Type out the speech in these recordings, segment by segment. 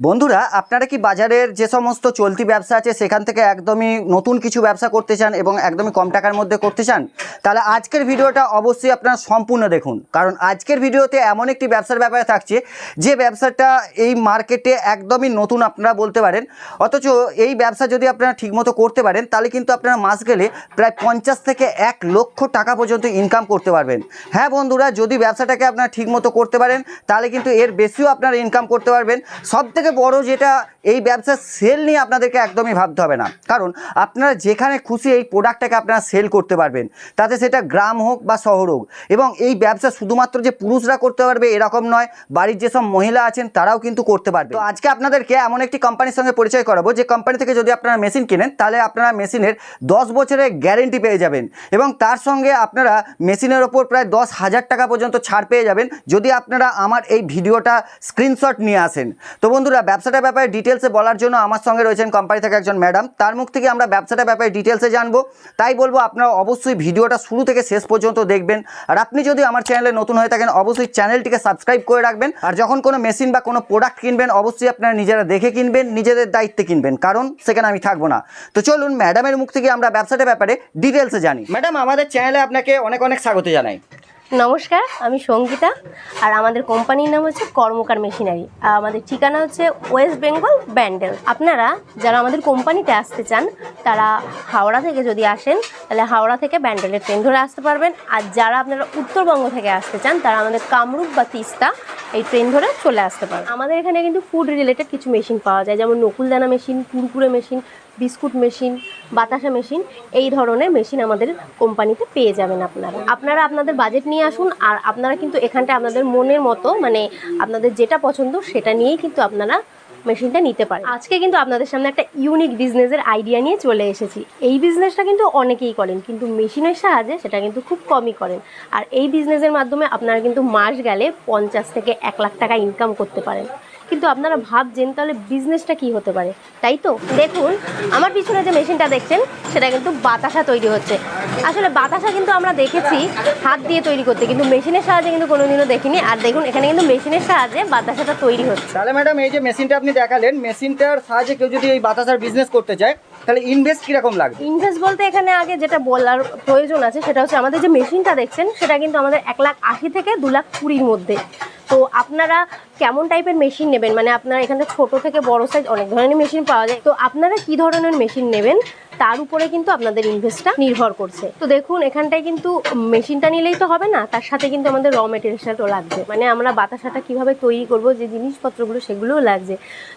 বন্ধুরা, আপনারা কি বাজারের যে সমস্ত চলতি ব্যবসা আছে সেখান থেকে একদমই নতুন কিছু ব্যবসা করতে চান এবং একদমই কম টাকার মধ্যে করতে চান? তাহলে আজকের ভিডিওটা অবশ্যই আপনারা সম্পূর্ণ দেখুন। কারণ আজকের ভিডিওতে এমন একটি ব্যবসার ব্যাপারে থাকছে, যে ব্যবসাটা এই মার্কেটে একদমই নতুন আপনারা বলতে পারেন। অথচ এই ব্যবসা যদি আপনারা ঠিকমতো করতে পারেন, তাহলে কিন্তু আপনারা মাস গেলে প্রায় পঞ্চাশ থেকে এক লক্ষ টাকা পর্যন্ত ইনকাম করতে পারবেন। হ্যাঁ বন্ধুরা, যদি ব্যবসাটাকে আপনারা ঠিকমতো করতে পারেন, তাহলে কিন্তু এর বেশিও আপনারা ইনকাম করতে পারবেন। সব থেকে বড় যেটা এই ব্যবসার সেল নিয়ে আপনাদেরকে একদমই ভাবতে হবে না। কারণ আপনারা যেখানে খুশি এই প্রোডাক্টটাকে আপনারা সেল করতে পারবেন। তাতে সেটা গ্রাম হোক বা শহর হোক। এবং এই ব্যবসা শুধুমাত্র যে পুরুষরা করতে পারবে এরকম নয়, বাড়ির যেসব মহিলা আছেন তারাও কিন্তু করতে পারবে। তো আজকে আপনাদেরকে এমন একটি কোম্পানির সঙ্গে পরিচয় করাবো, যে কোম্পানি থেকে যদি আপনারা মেশিন কেনেন, তাহলে আপনারা মেশিনের দশ বছরের গ্যারেন্টি পেয়ে যাবেন। এবং তার সঙ্গে আপনারা মেশিনের ওপর প্রায় দশ হাজার টাকা পর্যন্ত ছাড় পেয়ে যাবেন, যদি আপনারা আমার এই ভিডিওটা স্ক্রিনশট নিয়ে আসেন। তো বন্ধুরা ব্যবসাটার ব্যাপারে ডিটেলসে বলার জন্য আমার সঙ্গে রয়েছেন কোম্পানি থেকে একজন ম্যাডাম তার মুখ থেকে আমরা ব্যবসাটার ব্যাপারে ডিটেলসে জানব। তাই বলব আপনারা অবশ্যই ভিডিওটা শুরু থেকে শেষ পর্যন্ত দেখবেন। আর আপনি যদি আমার চ্যানেলে নতুন হয়ে থাকেন, অবশ্যই চ্যানেলটিকে সাবস্ক্রাইব করে রাখবেন। আর যখন কোনো মেশিন বা কোনো প্রোডাক্ট কিনবেন, অবশ্যই আপনারা নিজেরা দেখে কিনবেন, নিজেদের দায়িত্বে কিনবেন। কারণ সেখানে আমি থাকব না। তো চলুন ম্যাডামের মুখ থেকে আমরা ব্যবসাটার ব্যাপারে ডিটেলসে জানি। ম্যাডাম আমাদের চ্যানেলে আপনাকে অনেক অনেক স্বাগত জানাই। নমস্কার, আমি সঙ্গীতা, আর আমাদের কোম্পানির নাম হচ্ছে কর্মকার মেশিনারি। আর আমাদের ঠিকানা হচ্ছে ওয়েস্ট বেঙ্গল ব্যান্ডেল। আপনারা যারা আমাদের কোম্পানিতে আসতে চান, তারা হাওড়া থেকে যদি আসেন, তাহলে হাওড়া থেকে ব্যান্ডেলের ট্রেন ধরে আসতে পারবেন। আর যারা আপনারা উত্তরবঙ্গ থেকে আসতে চান, তারা আমাদের কামরূপ বা তিস্তা এই ট্রেন ধরে চলে আসতে পারবেন। আমাদের এখানে কিন্তু ফুড রিলেটেড কিছু মেশিন পাওয়া যায়, যেমন নকুলদানা machine Kurkure machine biscuit machine, বাতাসা মেশিন, এই ধরনের মেশিন আমাদের কোম্পানিতে পেয়ে যাবেন আপনারা। আপনারা আপনাদের বাজেট নিয়ে আসুন আর আপনারা কিন্তু এখানটা আপনাদের মনের মতো মানে আপনাদের যেটা পছন্দ সেটা নিয়েই কিন্তু আপনারা মেশিনটা নিতে পারেন। আজকে কিন্তু আপনাদের সামনে একটা ইউনিক বিজনেসের আইডিয়া নিয়ে চলে এসেছি। এই বিজনেসটা কিন্তু অনেকেই করেন, কিন্তু মেশিনের সাহায্যে সেটা কিন্তু খুব কমই করেন। আর এই বিজনেসের মাধ্যমে আপনারা কিন্তু মাস গেলে পঞ্চাশ থেকে এক লাখ টাকা ইনকাম করতে পারেন। কিন্তু আপনারা ভাবছেন তাহলে বিজনেসটা কি হতে পারে? তাই তো? দেখুন, আমার পিছনে যে মেশিনটা দেখছেন, সেটা কিন্তু বাতাসা তৈরি হচ্ছে। আসলে বাতাসা কিন্তু আমরা দেখেছি হাত দিয়ে তৈরি করতে, কিন্তু মেশিনের সাহায্যে কিন্তু কোনোদিনও দেখিনি। আর দেখুন, এখানে কিন্তু মেশিনের সাহায্যে বাতাসাটা তৈরি হচ্ছে। তাহলে ম্যাডাম এই যে মেশিনটা আপনি দেখালেন মেশিনটার সাহায্যে কেউ যদি এই বাতাসার বিজনেস করতে চায় তাহলে ইনভেস্ট কীরকম লাগবে? ইনভেস্ট বলতে এখানে আগে যেটা বলার প্রয়োজন আছে, সেটা হচ্ছে আমাদের যে মেশিনটা দেখছেন, সেটা কিন্তু আমাদের এক লাখ আশি থেকে দু লাখ কুড়ির মধ্যে। তো আপনারা কেমন টাইপের মেশিন নেবেন? মানে আপনারা এখানে ছোট থেকে বড় সাইজ অনেক ধরনের মেশিন পাওয়া যায়। তো আপনারা কি ধরনের মেশিন নেবেন? তার উপরে কিন্তু আপনাদের ইনভেস্টটা নির্ভর করছে। তো দেখুন, এখানটায় কিন্তু মেশিনটা নিলেই তো হবে না, তার সাথে কিন্তু আমাদের র মেটেরিয়ালসটাও লাগবে। মানে আমরা বাতাসাটা কীভাবে তৈরি করব, যে জিনিসপত্রগুলো সেগুলোও লাগছে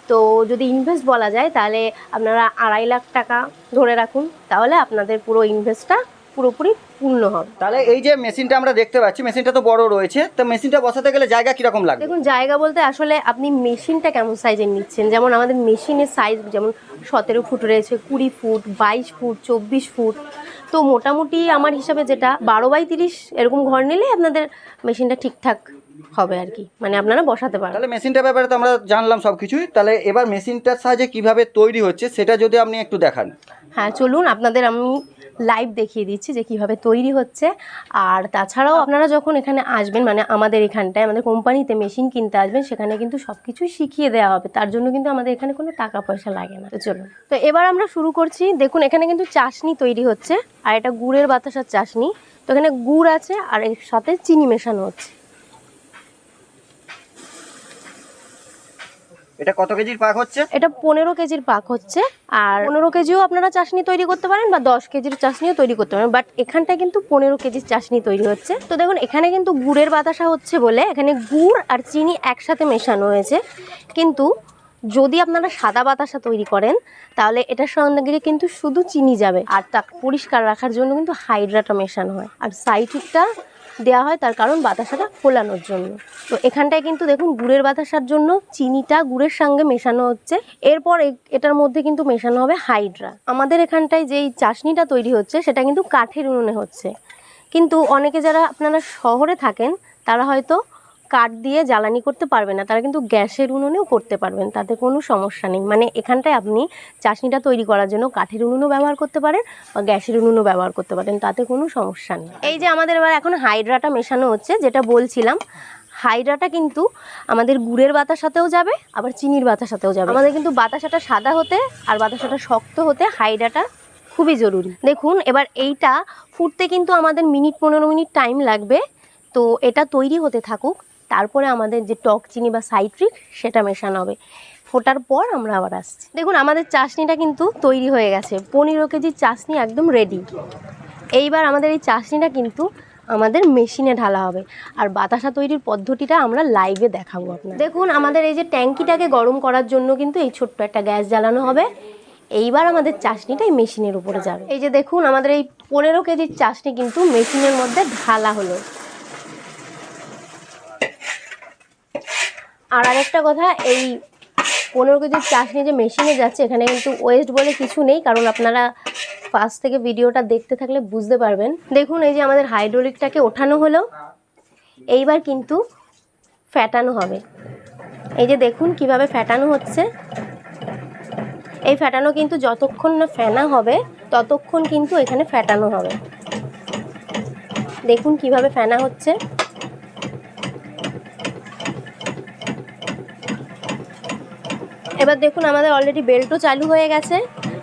তো যদি ইনভেস্ট বলা যায়, তাহলে আপনারা আড়াই লাখ টাকা ধরে রাখুন তাহলে আপনাদের পুরো ইনভেস্টটা পুরোপুরি পূর্ণ হবে। তাহলে এই যে মেশিনটা আমরা দেখতে পাচ্ছি মেশিনটা তো বড় রয়েছে তো মেশিনটা বসাতে গেলে জায়গা কীরকম লাগবে? দেখুন জায়গা বলতে আসলে আপনি মেশিনটা কেমন সাইজের নিচ্ছেন? যেমন আমাদের মেশিনের সাইজ যেমন সতেরো ফুট রয়েছে কুড়ি ফুট বাইশ ফুট চব্বিশ ফুট। তো মোটামুটি আমার হিসাবে যেটা বারো বাই তিরিশ এরকম ঘর নিলে আপনাদের মেশিনটা ঠিকঠাক হবে আর কি। মানে আপনারা বসাতে পারেন তাহলে মেশিনটার ব্যাপারে তো আমরা জানলাম সব কিছুই তাহলে এবার মেশিনটার সাহায্যে কীভাবে তৈরি হচ্ছে সেটা যদি আপনি একটু দেখান। হ্যাঁ চলুন আপনাদের আমি লাইভ দেখিয়ে দিচ্ছি যে কীভাবে তৈরি হচ্ছে। আর তাছাড়াও আপনারা যখন এখানে আসবেন মানে আমাদের এখানটায় আমাদের কোম্পানিতে মেশিন কিনতে আসবেন সেখানে কিন্তু সব কিছুই শিখিয়ে দেওয়া হবে। তার জন্য কিন্তু আমাদের এখানে কোনো টাকা পয়সা লাগে না। চলুন। তো এবার আমরা শুরু করছি। দেখুন এখানে কিন্তু চাশনি তৈরি হচ্ছে। আর এটা গুড়ের বাতাসার চাশনি। তো এখানে গুড় আছে আর এর সাথে চিনি মেশানো হচ্ছে। এটা কত কেজির পাক হচ্ছে? এটা পনেরো কেজির পাক হচ্ছে। আর পনেরো কেজিও আপনারা চাশনি তৈরি করতে পারেন বা দশ কেজির চাশনিও তৈরি করতে পারেন। বাট এখানটায় কিন্তু পনেরো কেজির চাশনি তৈরি হচ্ছে। তো দেখুন, এখানে কিন্তু গুড়ের বাতাসা হচ্ছে বলে এখানে গুড় আর চিনি একসাথে মেশানো হয়েছে। কিন্তু যদি আপনারা সাদা বাতাসা তৈরি করেন, তাহলে এটার সঙ্গে কিন্তু শুধু চিনি যাবে। আর তা পরিষ্কার রাখার জন্য কিন্তু হাইড্রাটা মেশানো হয়। আর সাইটুকটা দেওয়া হয় তার কারণ বাতাসাটা ফোলানোর জন্য। তো এখানটায় কিন্তু দেখুন গুড়ের বাতাসার জন্য চিনিটা গুড়ের সঙ্গে মেশানো হচ্ছে। এরপর এটার মধ্যে কিন্তু মেশানো হবে হাইড্রা। আমাদের এখানটায় যেই চাশনিটা তৈরি হচ্ছে সেটা কিন্তু কাঠের উনুনে হচ্ছে। কিন্তু অনেকে যারা আপনারা শহরে থাকেন তারা হয়তো কাঠ দিয়ে জ্বালানি করতে পারবেন না, তারা কিন্তু গ্যাসের উনুনেও করতে পারবেন, তাতে কোনো সমস্যা নেই। মানে এখানটায় আপনি চাশনিটা তৈরি করার জন্য কাঠের উনুনও ব্যবহার করতে পারেন বা গ্যাসের উনুনও ব্যবহার করতে পারেন, তাতে কোনো সমস্যা নেই। এই যে আমাদের এবার এখন হাইড্রাটা মেশানো হচ্ছে, যেটা বলছিলাম, হাইড্রাটা কিন্তু আমাদের গুড়ের বাতাসাতেও যাবে, আবার চিনির বাতাসাতেও যাবে। আমাদের কিন্তু বাতাসাটা সাদা হতে আর বাতাসাটা শক্ত হতে হাইড্রাটা খুবই জরুরি। দেখুন, এবার এইটা ফুটতে কিন্তু আমাদের মিনিট পনেরো মিনিট টাইম লাগবে, তো এটা তৈরি হতে থাকুক। তারপরে আমাদের যে টক চিনি বা সাইট্রিক, সেটা মেশানো হবে। ফোটার পর আমরা আবার আসছি। দেখুন, আমাদের চাশনিটা কিন্তু তৈরি হয়ে গেছে। পনেরো কেজির চাশনি একদম রেডি এইবার আমাদের এই চাশনিটা কিন্তু আমাদের মেশিনে ঢালা হবে। আর বাতাসা তৈরির পদ্ধতিটা আমরা লাইভে দেখাবো আপনার দেখুন, আমাদের এই যে ট্যাঙ্কিটাকে গরম করার জন্য কিন্তু এই ছোট্ট একটা গ্যাস জ্বালানো হবে। এইবার আমাদের চাশনিটা এই মেশিনের উপরে যাবে। এই যে দেখুন, আমাদের এই পনেরো কেজির চাশনি কিন্তু মেশিনের মধ্যে ঢালা হলো। আর আরেকটা কথা, এই পনেরো কেজির চাশনি যে মেশিনে যাচ্ছে, এখানে কিন্তু ওয়েস্ট বলে কিছু নেই, কারণ আপনারা ফার্স্ট থেকে ভিডিওটা দেখতে থাকলে বুঝতে পারবেন। দেখুন, এই যে আমাদের হাইড্রোলিকটাকে ওঠানো হলো, এইবার কিন্তু ফ্যাটানো হবে। এই যে দেখুন কীভাবে ফ্যাটানো হচ্ছে। এই ফ্যাটানো কিন্তু যতক্ষণ না ফেনা হবে, ততক্ষণ কিন্তু এখানে ফ্যাটানো হবে। দেখুন কীভাবে ফেনা হচ্ছে। এবার দেখুন আমাদের অলরেডি বেল্টও চালু হয়ে গেছে,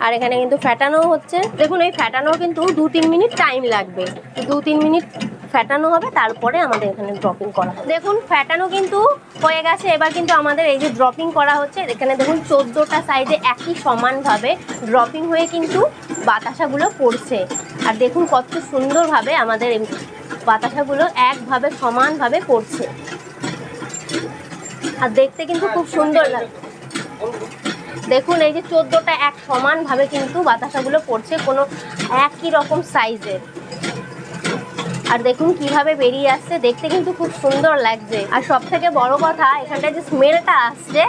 আর এখানে কিন্তু ফ্যাটানো হচ্ছে। দেখুন, এই ফ্যাটানো কিন্তু দু তিন মিনিট টাইম লাগবে। দু তিন মিনিট ফ্যাটানো হবে, তারপরে আমাদের এখানে ড্রপিং করা দেখুন ফ্যাটানো কিন্তু হয়ে গেছে, এবার কিন্তু আমাদের এই যে ড্রপিং করা হচ্ছে, এখানে দেখুন, চোদ্দোটা সাইডে একই সমানভাবে ড্রপিং হয়ে কিন্তু বাতাসাগুলো পড়ছে। আর দেখুন, কত সুন্দরভাবে আমাদের বাতাসাগুলো একভাবে সমানভাবে পড়ছে। আর দেখতে কিন্তু খুব সুন্দর লাগে দেখুন, এই যে চোদ্দোটা এক সমানভাবে কিন্তু বাতাসাগুলো পড়ছে কোনো একই রকম সাইজের আর দেখুন কীভাবে বেরিয়ে আসছে, দেখতে কিন্তু খুব সুন্দর লাগছে। আর সব থেকে বড় কথা, এখানটায় যে স্মেলটা আসছে,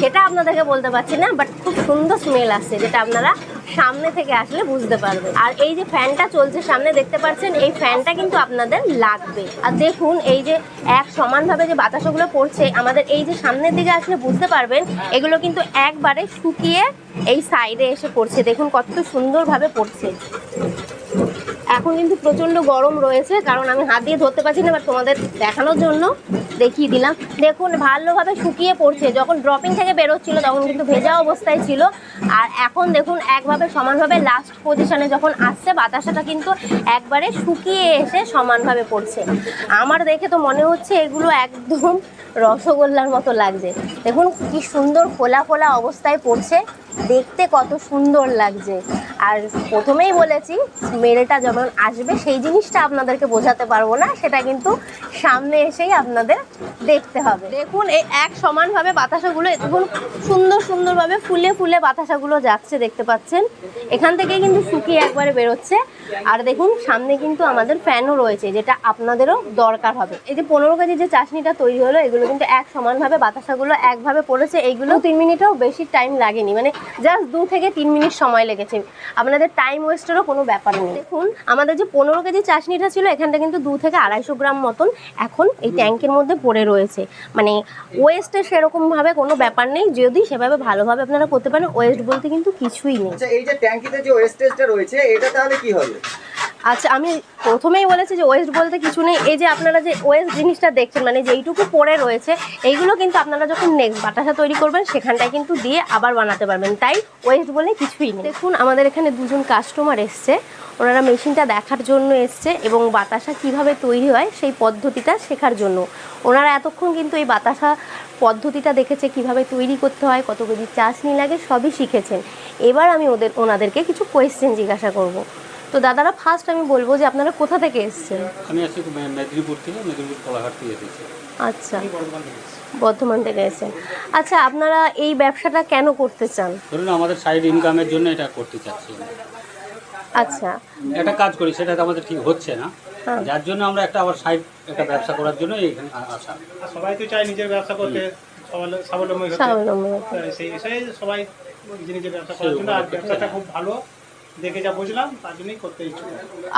সেটা আপনাদেরকে বলতে পারছি না বাট খুব সুন্দর স্মেল আসছে, যেটা আপনারা সামনে থেকে আসলে বুঝতে পারবে। আর এই যে ফ্যানটা চলছে সামনে, দেখতে পাচ্ছেন, এই ফ্যানটা কিন্তু আপনাদের লাগবে। আর দেখুন, এই যে এক সমানভাবে যে বাতাসগুলো পড়ছে, আমাদের এই যে সামনের দিকে আসলে বুঝতে পারবেন, এগুলো কিন্তু একবারে শুকিয়ে এই সাইডে এসে পড়ছে। দেখুন কত সুন্দরভাবে পড়ছে। এখন কিন্তু প্রচণ্ড গরম রয়েছে, কারণ আমি হাত দিয়ে ধরতে পারছি না বাট তোমাদের দেখানোর জন্য দেখিয়ে দিলাম। দেখুন, ভালোভাবে শুকিয়ে পড়ছে। যখন ড্রপিং থেকে বেরোচ্ছিল, তখন কিন্তু ভেজা অবস্থায় ছিল। আর এখন দেখুন, একভাবে সমানভাবে লাস্ট পজিশনে যখন আসছে, বাতাসাটা কিন্তু একবারে শুকিয়ে এসে সমানভাবে পড়ছে। আমার দেখে তো মনে হচ্ছে এগুলো একদম রসগোল্লার মতো লাগছে। দেখুন, কি সুন্দর ফোলা ফোলা অবস্থায় পড়ছে। দেখতে কত সুন্দর লাগছে। আর প্রথমেই বলেছি, মেরেটা স্মেলটা যখন আসবে, সেই জিনিসটা আপনাদেরকে বোঝাতে পারব না। সেটা কিন্তু সামনে এসেই আপনাদের দেখতে হবে। দেখুন, এই এক সমানভাবে বাতাসাগুলো, দেখুন, সুন্দর সুন্দরভাবে ফুলে ফুলে বাতাসাগুলো যাচ্ছে, দেখতে পাচ্ছেন। এখান থেকে কিন্তু শুকিয়ে একবারে বেরোচ্ছে। আর দেখুন, সামনে কিন্তু আমাদের ফ্যানও রয়েছে, যেটা আপনাদেরও দরকার হবে। এই যে পনেরো কেজি যে চাশনিটা তৈরি হলো, এগুলো কিন্তু এক সমানভাবে বাতাসাগুলো একভাবে পড়েছে। এইগুলো তিন মিনিটেও বেশি টাইম লাগেনি। মানে জাস্ট দু থেকে তিন মিনিট সময় লেগেছে। আপনাদের টাইম ওয়েস্টেরও কোনো ব্যাপার নেই। দেখুন আমাদের যে পনেরো কেজি চাশনিটা ছিল এখানটা কিন্তু দু থেকে আড়াইশো গ্রাম মতন এখন এই ট্যাঙ্কের মধ্যে পড়ে রয়েছে। মানে ওয়েস্টের সেরকমভাবে কোনো ব্যাপার নেই যদি সেভাবে ভালোভাবে আপনারা করতে পারেন ওয়েস্ট বলতে কিন্তু কিছুই নেই। আচ্ছা এই যে ট্যাঙ্কিতে যে ওয়েস্টেজটা রয়েছে এটা তাহলে কি হবে? আচ্ছা আমি প্রথমেই বলেছি যে ওয়েস্ট বলতে কিছু নেই। এই যে আপনারা যে ওয়েস্ট জিনিসটা দেখছেন মানে যেইটুকু পড়ে রয়েছে, এইগুলো কিন্তু আপনারা যখন নেক্সট বাতাসা তৈরি করবেন, সেখানটায় কিন্তু দিয়ে আবার বানাতে পারবেন। তাই ওয়েস্ট বলে কিছুই নেই। দেখুন, আমাদের এখানে দুজন কাস্টমার এসছে। ওনারা মেশিনটা দেখার জন্য এসছে এবং বাতাসা কীভাবে তৈরি হয়, সেই পদ্ধতিটা শেখার জন্য। ওনারা এতক্ষণ কিন্তু এই বাতাসা পদ্ধতিটা দেখেছে, কীভাবে তৈরি করতে হয়, কত কেজি চাষনি লাগে, সবই শিখেছেন। এবার আমি ওদের, ওনাদেরকে কিছু কোয়েশ্চেন জিজ্ঞাসা করব। তো দাদারা ফার্স্ট আমি বলব যে আপনারা কোথা থেকে এসেছেন? আমি আসছি মেদিনীপুর থেকে মেদিনীপুর কোলাঘাট থেকে এসেছি। আচ্ছা। বর্ধমান থেকে এসেছেন। আচ্ছা আপনারা এই ব্যবসাটা কেন করতে চান? ধরুন আমাদের সাইড ইনকামের জন্য এটা করতে চাচ্ছি আচ্ছা। একটা কাজ করি সেটা তো আমাদের ঠিক হচ্ছে না। হ্যাঁ। যার জন্য আমরা একটা আবার সাইড একটা ব্যবসা করার জন্য এখানে আসা। সবাই তো চায় নিজের ব্যবসা করতে সবাই- স্বাবলম্বী হতে। স্বাবলম্বী সেই সবাই নিজে নিজের ব্যবসা করার জন্য আর ব্যবসাটা খুব ভালো। দেখে যা বুঝলাম তার জন্যই করতে ইচ্ছুক।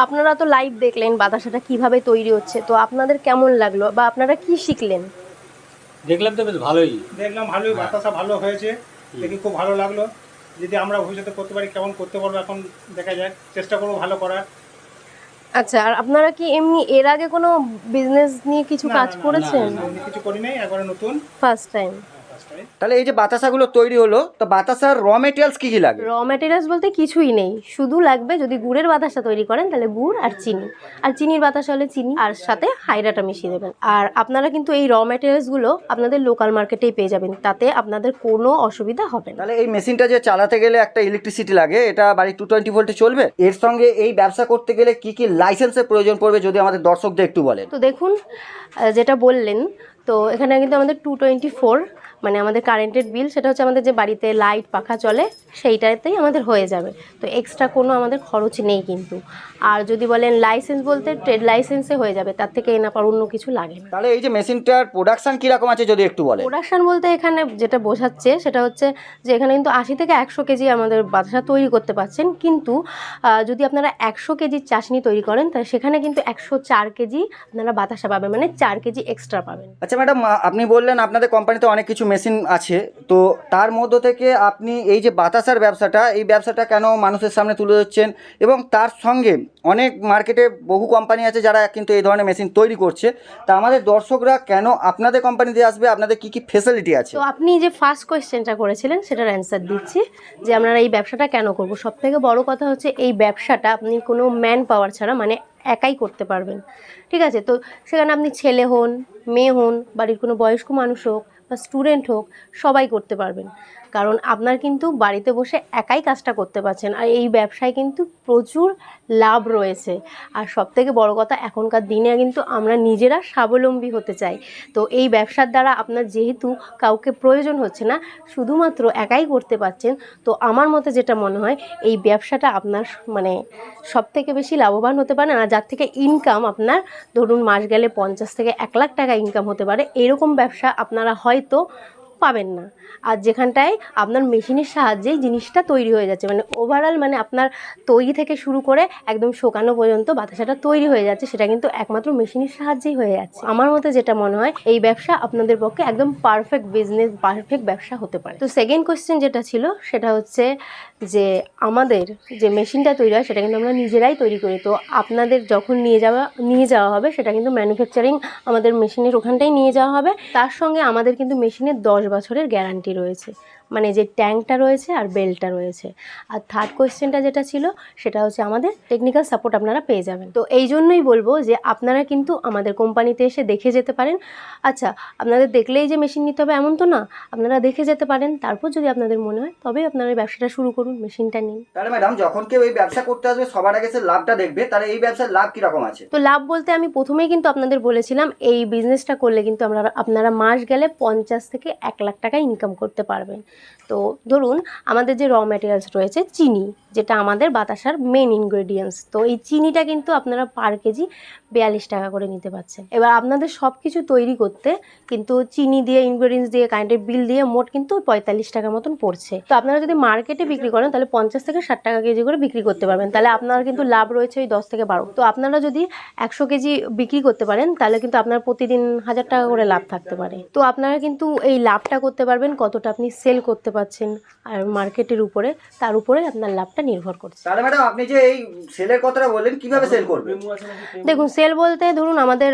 আপনারা তো লাইভ দেখলেন বাতাসাটা কীভাবে তৈরি হচ্ছে তো আপনাদের কেমন লাগল বা আপনারা কি শিখলেন? দেখলাম তো বেশ ভালোই। দেখলাম ভালোই বাতাসা ভালো হয়েছে দেখি খুব ভালো লাগল। যদি আমরা ভবিষ্যতে করতে পারি কেমন করতে পারব এখন দেখা যাক চেষ্টা করব ভালো করার। আচ্ছা আর আপনারা কি এমনি এর আগে কোনো বিজনেস নিয়ে কিছু কাজ করেছেন? কিছু করি নাই একবারে নতুন। First time. তাহলে এই যে বাতাসাগুলো তৈরি হলো তো বাতাসার র মেটেরিয়ালস কি কি লাগে র ম্যাটেরিয়ালস বলতে কিছুই নেই। শুধু লাগবে যদি গুড়ের বাতাসা তৈরি করেন তাহলে গুড় আর চিনি। আর চিনির বাতাসা হলে চিনি আর সাথে হাইড্রাটা মিশিয়ে দেবেন। আর আপনারা কিন্তু এই র ম্যাটেরিয়ালসগুলো আপনাদের লোকাল মার্কেটেই পেয়ে যাবেন। তাতে আপনাদের কোনো অসুবিধা হবে না। তাহলে এই মেশিনটা যে চালাতে গেলে একটা ইলেকট্রিসিটি লাগে এটা বাড়ি টু টোয়েন্টি ভোল্টে চলবে? এর সঙ্গে এই ব্যবসা করতে গেলে কি কি লাইসেন্সের প্রয়োজন পড়বে যদি আমাদের দর্শকদের একটু বলেন? তো দেখুন যেটা বললেন তো এখানে কিন্তু আমাদের টু টোয়েন্টি ফোর মানে আমাদের কারেন্টের বিল সেটা হচ্ছে আমাদের যে বাড়িতে লাইট পাখা চলে সেইটাতেই আমাদের হয়ে যাবে। তো এক্সট্রা কোনো আমাদের খরচ নেই কিন্তু। আর যদি বলেন লাইসেন্স বলতে ট্রেড লাইসেন্সে হয়ে যাবে তার থেকে এনাপার অন্য কিছু লাগে না। তাহলে এই যে মেশিনটার প্রোডাকশন কীরকম আছে যদি একটু বলেন? প্রোডাকশন বলতে এখানে যেটা বোঝাচ্ছে সেটা হচ্ছে যে এখানে কিন্তু আশি থেকে একশো কেজি আমাদের বাতাসা তৈরি করতে পারছেন। কিন্তু যদি আপনারা একশো কেজির চাশনি তৈরি করেন তাহলে সেখানে কিন্তু একশো চার কেজি আপনারা বাতাসা পাবেন মানে চার কেজি এক্সট্রা পাবেন। আচ্ছা ম্যাডাম আপনি বললেন আপনাদের কোম্পানিতে অনেক কিছু মেশিন আছে, তো তার মধ্য থেকে আপনি এই যে বাতাসার ব্যবসাটা, এই ব্যবসাটা কেন মানুষের সামনে তুলে ধরছেন? এবং তার সঙ্গে অনেক মার্কেটে বহু কোম্পানি আছে যারা কিন্তু এই ধরনের মেশিন তৈরি করছে। তা আমাদের দর্শকরা কেন আপনাদের কোম্পানিতে আসবে? আপনাদের কি কি ফেসিলিটি আছে? তো আপনি যে ফার্স্ট কোয়েশ্চেনটা করেছিলেন, সেটার অ্যান্সার দিচ্ছি, যে আপনারা এই ব্যবসাটা কেন করব? সব থেকে বড় কথা হচ্ছে, এই ব্যবসাটা আপনি কোনো ম্যান পাওয়ার ছাড়া মানে একাই করতে পারবেন। ঠিক আছে? তো সেখানে আপনি ছেলে হন, মেয়ে হন, বাড়ির কোনো বয়স্ক মানুষ হোক বা স্টুডেন্ট হোক, সবাই করতে পারবেন। কারণ আপনার কিন্তু বাড়িতে বসে একাই কাজটা করতে পারছেন আর এই ব্যবসায় কিন্তু প্রচুর লাভ রয়েছে। আর সব থেকে বড় কথা, এখনকার দিনে কিন্তু আমরা নিজেরা স্বাবলম্বী হতে চাই। তো এই ব্যবসার দ্বারা আপনার যেহেতু কাউকে প্রয়োজন হচ্ছে না, শুধুমাত্র একাই করতে পারছেন, তো আমার মতে যেটা মনে হয়, এই ব্যবসাটা আপনার মানে সব থেকে বেশি লাভবান হতে পারে আর যার থেকে ইনকাম আপনার ধরুন মাস গেলে পঞ্চাশ থেকে এক লাখ টাকা ইনকাম হতে পারে, এরকম ব্যবসা আপনারা হয়তো পাবেন না। আর যেখানটায় আপনার মেশিনের সাহায্যেই জিনিসটা তৈরি হয়ে যাচ্ছে। মানে ওভারঅল মানে আপনার তৈরি থেকে শুরু করে একদম শোকানো পর্যন্ত বাতাসাটা তৈরি হয়ে যাচ্ছে, সেটা কিন্তু একমাত্র মেশিনের সাহায্যেই হয়ে যাচ্ছে। আমার মতে যেটা মনে হয়, এই ব্যবসা আপনাদের পক্ষে একদম পারফেক্ট বিজনেস পারফেক্ট ব্যবসা হতে পারে। তো সেকেন্ড কোয়েশ্চেন যেটা ছিল, সেটা হচ্ছে যে আমাদের যে মেশিনটা তৈরি হয়, সেটা কিন্তু আমরা নিজেরাই তৈরি করি। তো আপনাদের যখন নিয়ে যাওয়া নিয়ে যাওয়া হবে, সেটা কিন্তু ম্যানুফ্যাকচারিং আমাদের মেশিনের ওখানটাই নিয়ে যাওয়া হবে। তার সঙ্গে আমাদের কিন্তু মেশিনের দশ বছরের গ্যারান্টি রয়েছে। মানে যে ট্যাঙ্কটা রয়েছে আর বেলটা রয়েছে। আর থার্ড কোয়েশ্চেনটা যেটা ছিল সেটা হচ্ছে আমাদের টেকনিক্যাল সাপোর্ট আপনারা পেয়ে যাবেন। তো এই জন্যই বলব যে আপনারা কিন্তু আমাদের কোম্পানিতে এসে দেখে যেতে পারেন। আচ্ছা আপনাদের দেখলেই যে মেশিন নিতে হবে এমন তো না আপনারা দেখে যেতে পারেন। তারপর যদি আপনাদের মনে হয় তবেই আপনারা এই ব্যবসাটা শুরু করুন মেশিনটা নিন। তাহলে ম্যাডাম যখন কেউ এই ব্যবসা করতে আসবে সবার আগে সে লাভটা দেখবে তাহলে এই ব্যবসার লাভ কীরকম আছে? তো লাভ বলতে আমি প্রথমেই কিন্তু আপনাদের বলেছিলাম এই বিজনেসটা করলে কিন্তু আপনারা আপনারা মাস গেলে পঞ্চাশ থেকে এক লাখ টাকা ইনকাম করতে পারবেন। তো ধরুন, আমাদের যে র ম্যাটেরিয়ালস রয়েছে, চিনি, যেটা আমাদের বাতাসার মেন ইনগ্রেডিয়েন্টস তো এই চিনিটা কিন্তু আপনারা পার কেজি বিয়াল্লিশ টাকা করে নিতে পারছেন এবার আপনাদের সব কিছু তৈরি করতে কিন্তু চিনি দিয়ে ইনগ্রেডিয়েন্টস দিয়ে কারেন্টের বিল দিয়ে মোট কিন্তু পঁয়তাল্লিশ টাকা মতন পড়ছে। তো আপনারা যদি মার্কেটে বিক্রি করেন, তাহলে পঞ্চাশ থেকে ষাট টাকা কেজি করে বিক্রি করতে পারবেন। তাহলে আপনার কিন্তু লাভ রয়েছে ওই দশ থেকে বারো। তো আপনারা যদি একশো কেজি বিক্রি করতে পারেন, তাহলে কিন্তু আপনার প্রতিদিন হাজার টাকা করে লাভ থাকতে পারে। তো আপনারা কিন্তু এই লাভটা করতে পারবেন কতটা আপনি সেল করতে পারছেন আর মার্কেটের উপরে তার উপরে আপনার লাভটা নির্ভর করছে। তাহলে ম্যাডাম আপনি যে এই সেলের কথাটা বললেন কীভাবে সেল করবেন? দেখুন সেল বলতে ধরুন আমাদের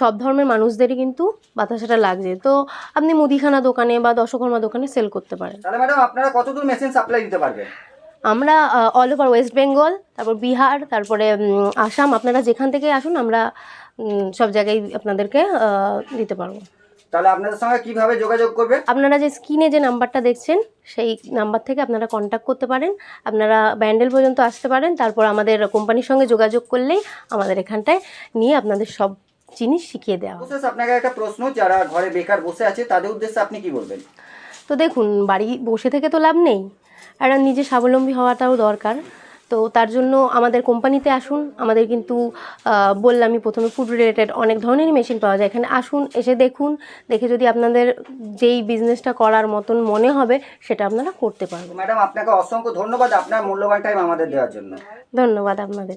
সব ধর্মের মানুষদেরই কিন্তু বাতাসাটা লাগছে। তো আপনি মুদিখানা দোকানে বা দশকর্মা দোকানে সেল করতে পারেন। তাহলে ম্যাডাম আপনারা কতদূর মেশিন সাপ্লাই দিতে পারবেন? আমরা অল ওভার ওয়েস্ট বেঙ্গল তারপর বিহার তারপরে আসাম আপনারা যেখান থেকে আসুন আমরা সব জায়গায় আপনাদেরকে দিতে পারব। তাহলে আপনাদের সঙ্গে কীভাবে যোগাযোগ করবে আপনারা যে স্ক্রিনে যে নাম্বারটা দেখছেন সেই নাম্বার থেকে আপনারা কন্ট্যাক্ট করতে পারেন। আপনারা ব্যান্ডেল পর্যন্ত আসতে পারেন। তারপর আমাদের কোম্পানির সঙ্গে যোগাযোগ করলেই আমাদের এখানটায় নিয়ে আপনাদের সব জিনিস শিখিয়ে দেওয়া আপনাকে একটা প্রশ্ন যারা ঘরে বেকার বসে আছে তাদের উদ্দেশ্যে আপনি কি বলবেন? তো দেখুন বাড়ি বসে থেকে তো লাভ নেই। একটা নিজে স্বাবলম্বী হওয়াটাও দরকার। তো তার জন্য আমাদের কোম্পানিতে আসুন। আমাদের কিন্তু বললাম আমি প্রথমে ফুড রিলেটেড অনেক ধরনেরই মেশিন পাওয়া যায়। এখানে আসুন এসে দেখুন দেখে যদি আপনাদের যেই বিজনেসটা করার মতন মনে হবে সেটা আপনারা করতে পারবেন। ম্যাডাম আপনাকে অসংখ্য ধন্যবাদ আপনার মূল্যবান টাইম আমাদের দেওয়ার জন্য। ধন্যবাদ আপনাদের।